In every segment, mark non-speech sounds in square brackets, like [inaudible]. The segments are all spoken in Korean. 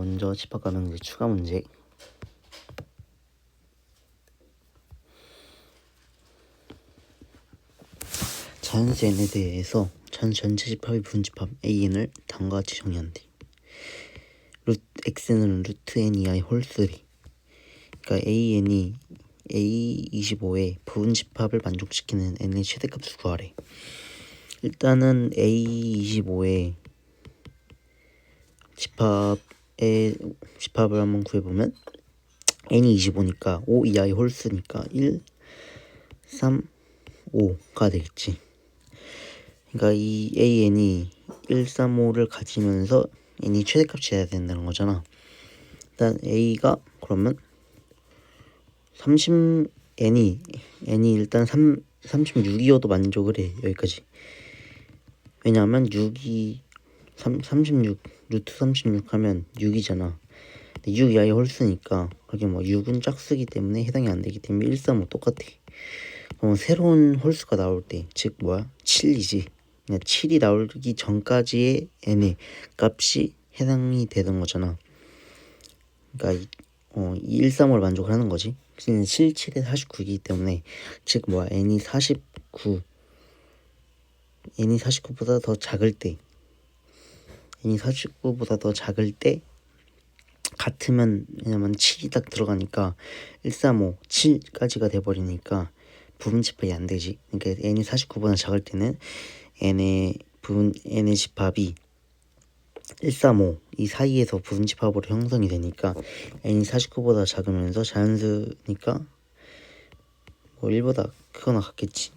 먼저 집합 가능지 추가 문제. 자연수 n에 대해서 자연수 전체 집합의 분집합 an을 다음과 같이 정의한대. 루트 x는 루트 n 이하의 홀수리. 그러니까 an이 a25의 부분집합을 만족시키는 n의 최대값을 구하래. 일단은 a25의 집합 의 집합을 한번 구해보면 n이 25니까 5 이하의 홀수니까 1, 3, 5가 되겠지. 그러니까 이 an이 1, 3, 5를 가지면서 n이 최대값이 돼야 된다는 거잖아. 일단 a가 그러면 30 n이 n이 일단 3 36이어도 만족을 해 여기까지. 왜냐하면 6이 3, 36 루트 36 하면 6이잖아. 근데 6 이하의 홀수니까 그게 뭐 6은 짝수기 때문에 해당이 안 되기 때문에 1, 3, 5 똑같아. 그럼 새로운 홀수가 나올 때, 즉 뭐야? 7이지. 그냥 7이 나오기 전까지의 n의 값이 해당이 되는 거잖아. 그러니까 이, 어, 1, 3, 5를 만족을 하는 거지. 그냥 7, 7에 49이기 때문에 즉 뭐야? n이 49 n이 49보다 더 작을 때 n이 49보다 더 작을 때 같으면 왜냐면 7이 딱 들어가니까 1, 3, 5, 7까지가 돼버리니까 부분 집합이 안 되지. 그러니까 n이 49보다 작을 때는 n의 부분 n의 집합이 1, 3, 5 이 사이에서 부분 집합으로 형성이 되니까 n이 49보다 작으면서 자연수니까 뭐 1보다 크거나 같겠지.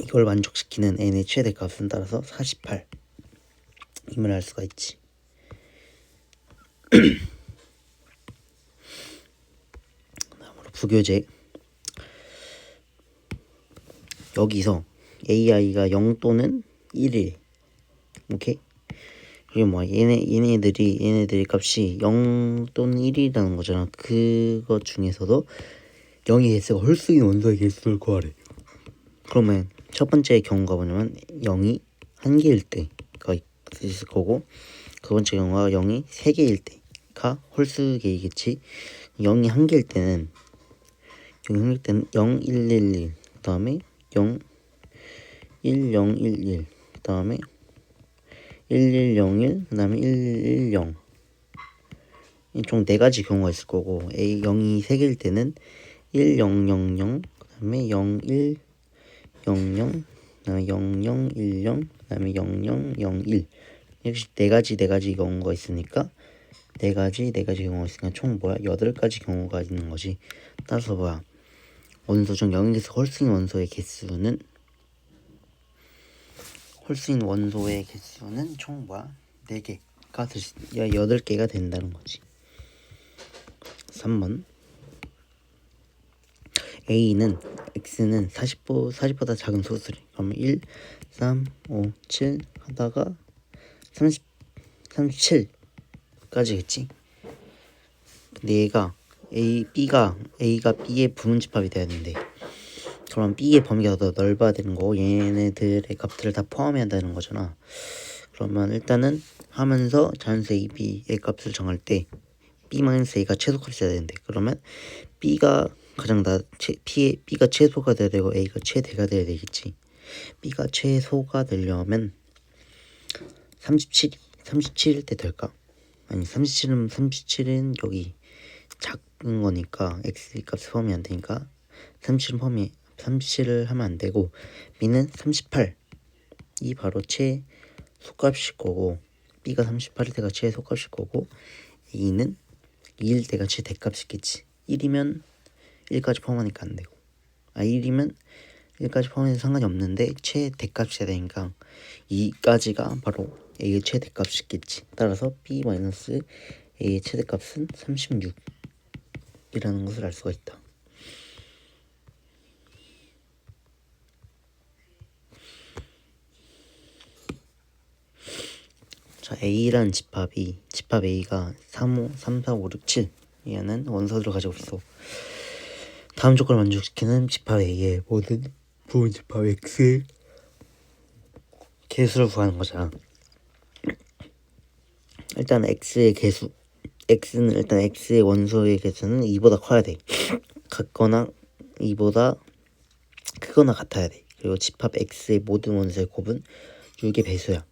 이걸 만족시키는 n의 최대 값은 따라서 48 임을 알 수가 있지. [clears throat] 다음으로 부교재. 여기서 AI가 0 또는 1일. 오케이? 그리고 뭐 얘네 얘네들이 얘네들의 값이 0 또는 1이라는 거잖아. 그것 중에서도 0의 개수가 홀수인 원소의 개수를 구하래. 그러면 첫 번째 경우가 뭐냐면 0이 한 개일 때가 있을 거고 두 번째 경우가 0이 세 개일 때가 홀수계이겠지 0이 한 개일 때는 0이 한 개일 때는 0, 1, 1, 1 그 다음에 0 1 0 1 1 그 다음에 1 1 0 1 그 다음에 1 1 0총네 가지 경우가 있을 거고 A 0이 세 개일 때는 1 0 0 0 그 다음에 0 1 0 0 그 다음에 0 0 1 0 그 다음에 0 0 0 1 이렇게 네 가지 네 가지 경우가 있으니까 네 가지 네 가지 경우가 있으니까 총 뭐야 여덟 가지 경우가 있는 거지 따라서 뭐야 원소 중 0에서 홀수인 원소의 개수는 홀수인 원소의 개수는 총 뭐야? 4개가 될 수, 야, 8개가 된다는 거지. 3번 A는 X는 40보, 40보다 작은 소수래. 그러면 1, 3, 5, 7 하다가 30, 37까지겠지. 근데 얘가 A, B가 A가 B의 부분집합이 돼야 되는데 그럼 B의 범위가 더 넓어야 되는 거고 얘네들의 값들을 다 포함해야 되는 거잖아. 그러면 일단은 하면서 자연수 A, B의 값을 정할 때 B-A가 최소값이 돼야 되는데 그러면 B가 가장 나 최, B의, B가 최소가 돼야 되고 A가 최대가 돼야 되겠지. B가 최소가 되려면 37, 37일 때 될까? 아니 37은 37은 여기 작은 거니까 X 값이 포함이 안 되니까 37은 포함이 37을 하면 안 되고 B는 38. 이 바로 최소값일 거고 B가 38일 때가 최소값일 거고 A는 2일 때가 최대값이겠지. 1이면 1까지 포함하니까 안 되고 아 1이면 1까지 포함해서 상관이 없는데 최대값이 되니까 2까지가 바로 A의 최대값이겠지. 따라서 B 마이너스 A의 최대값은 36이라는 것을 알 수가 있다. 자, A라는 집합이 집합 A가 3, 5, 3, 4, 5, 6, 7 얘는 원소들을 가지고 있어. 다음 조건을 만족시키는 집합 A의 모든 부분 집합 X의 개수를 구하는 거잖아. 일단 x의 개수 x는 일단 x의 원소의 개수는 2보다 커야 돼. 같거나 2보다 크거나 같아야 돼. 그리고 집합 x의 모든 원소의 곱은 6의 배수야.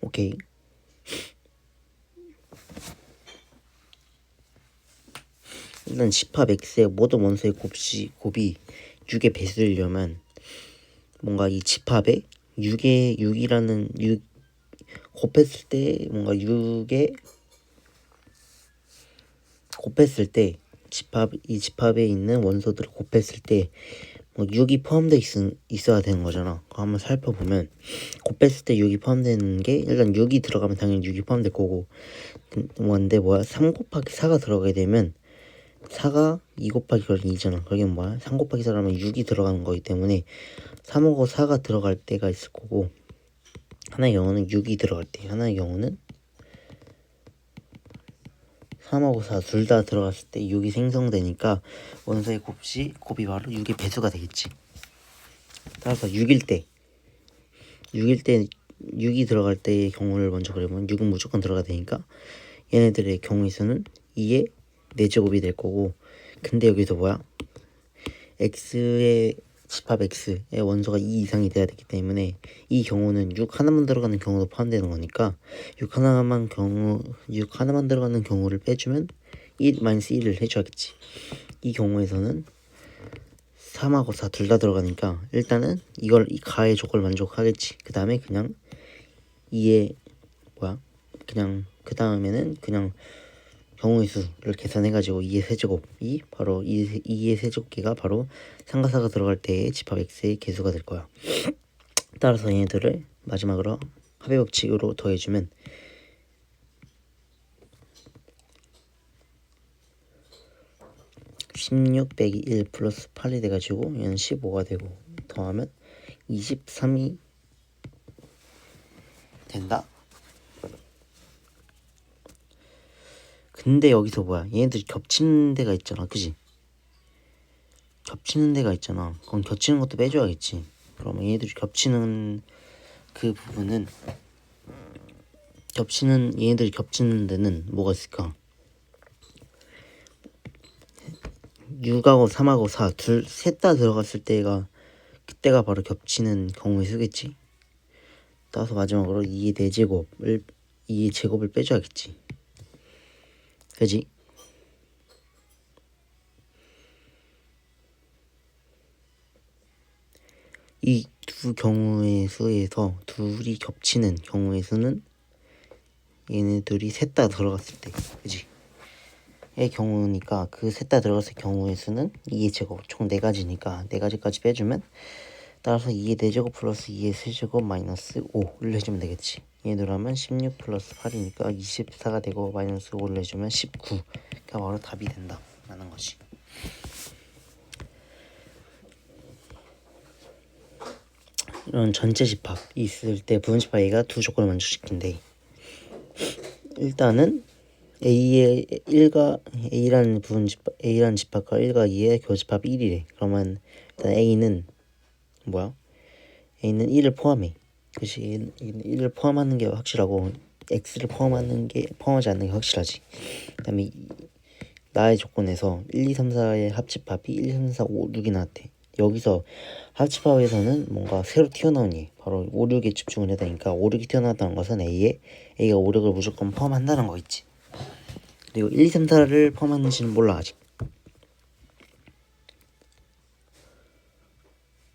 오케이. 일단 집합 x의 모든 원소의 곱이 곱이 6의 배수려면 뭔가 이 집합에 6의 6이라는 6 곱했을 때 뭔가 6의 곱했을 때 집합 이 집합에 있는 원소들을 곱했을 때 뭐 6이 포함되어 있, 있어야 되는 거잖아. 그거 한번 살펴보면 곱했을 때 6이 포함되는 게 일단 6이 들어가면 당연히 6이 포함될 거고 뭔데 뭐야 3 곱하기 4가 들어가게 되면 4가 2 곱하기 그럼 2잖아. 그게 뭐야? 3 곱하기 4라면 6이 들어가는 거기 때문에 3하고 4가 들어갈 때가 있을 거고 하나의 경우는 6이 들어갈 때 하나의 경우는 3하고 4 둘 다 들어갔을 때 6이 생성되니까 원소의 곱이 곱이 바로 6의 배수가 되겠지. 따라서 6일 때 6일 때 6이 들어갈 때의 경우를 먼저 그리면 6은 무조건 들어가야 되니까 얘네들의 경우의 수는 2의 4제곱이 될 거고 근데 여기서 뭐야? x의 집합 x의 원소가 2 이상이 돼야 되기 때문에 이 경우는 6 하나만 들어가는 경우도 포함되는 거니까 6 하나만 경우 6 하나만 들어가는 경우를 빼주면 1 마이너스 1을 해줘야겠지. 이 경우에서는 3하고 4 둘 다 들어가니까 일단은 이걸 이 가의 조건을 만족하겠지. 그 다음에 그냥 2의 뭐야? 그냥 그 다음에는 그냥 경우의 수를 계산해가지고 2의 세제곱이 바로 2, 2의 세제곱계가 바로 상가사가 들어갈 때의 집합 x의 개수가 될 거야. [clears throat] 따라서 얘네들을 마지막으로 합의 법칙으로 더해주면 (16 빼기 1) 플러스 8이 돼가지고 얘는 15가 되고 더하면 23이 된다 근데 여기서 뭐야? 얘네들이 겹치는 데가 있잖아. 그지? 겹치는 데가 있잖아. 그럼 겹치는 것도 빼줘야겠지. 그러면 얘네들이 겹치는 그 부분은 겹치는 얘네들이 겹치는 데는 뭐가 있을까? 6하고 3하고 4 둘 셋 다 들어갔을 때가 그때가 바로 겹치는 경우의 수겠지? 따라서 마지막으로 2의 4제곱을 2의 제곱을 빼줘야겠지 그지? 이 두 경우의 수에서 둘이 겹치는 경우의 수는 얘네들이 셋 다 들어갔을 때 그지? 의 경우니까 그 셋 다 들어갔을 경우의 수는 2의 제곱 총 4가지니까 4가지까지 빼주면 따라서 2의 4제곱 플러스 2의 세제곱 마이너스 5를 해주면 되겠지. 얘들 하면 16 플러스 8이니까 24가 되고 마이너스 5를 해주면 19가 바로 답이 된다 라는 것이 이런 전체 집합이 있을 때 부분 집합 A가 두 조건을 만족시킨대. 일단은 A의 1과 A라는 부분 집합 A라는 집합과 1과 2의 교집합 1이래. 그러면 일단 A는 뭐야? A는 1을 포함해. 그치 1을 포함하는 게 확실하고 x를 포함하는 게 포함하지 않는 게 확실하지. 그 다음에 나의 조건에서 1, 2, 3, 4의 합집합이 1, 2, 3, 4, 5, 6이 나왔대 여기서 합집합에서는 뭔가 새로 튀어나오니 바로 5, 6에 집중을 해야 되니까 5, 6이 튀어나왔다는 것은 A에 A가 5, 6을 무조건 포함한다는 거 있지. 그리고 1, 2, 3, 4를 포함하는지는 몰라 아직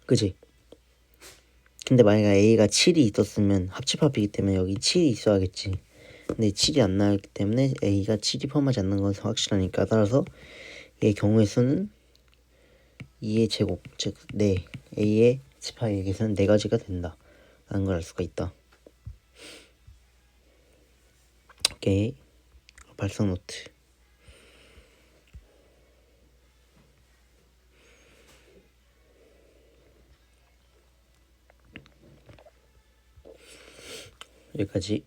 그지? 근데 만약에 A가 7이 있었으면 합집합이기 때문에 여기 7이 있어야겠지. 근데 7이 안 나왔기 때문에 A가 7이 포함하지 않는 것은 확실하니까 따라서 얘의 경우의 수는 2의 제곱 즉 4, A의 집합의 개수는 4가지가 된다 라는 걸 알 수가 있다. 오케이 발성 노트 여기까지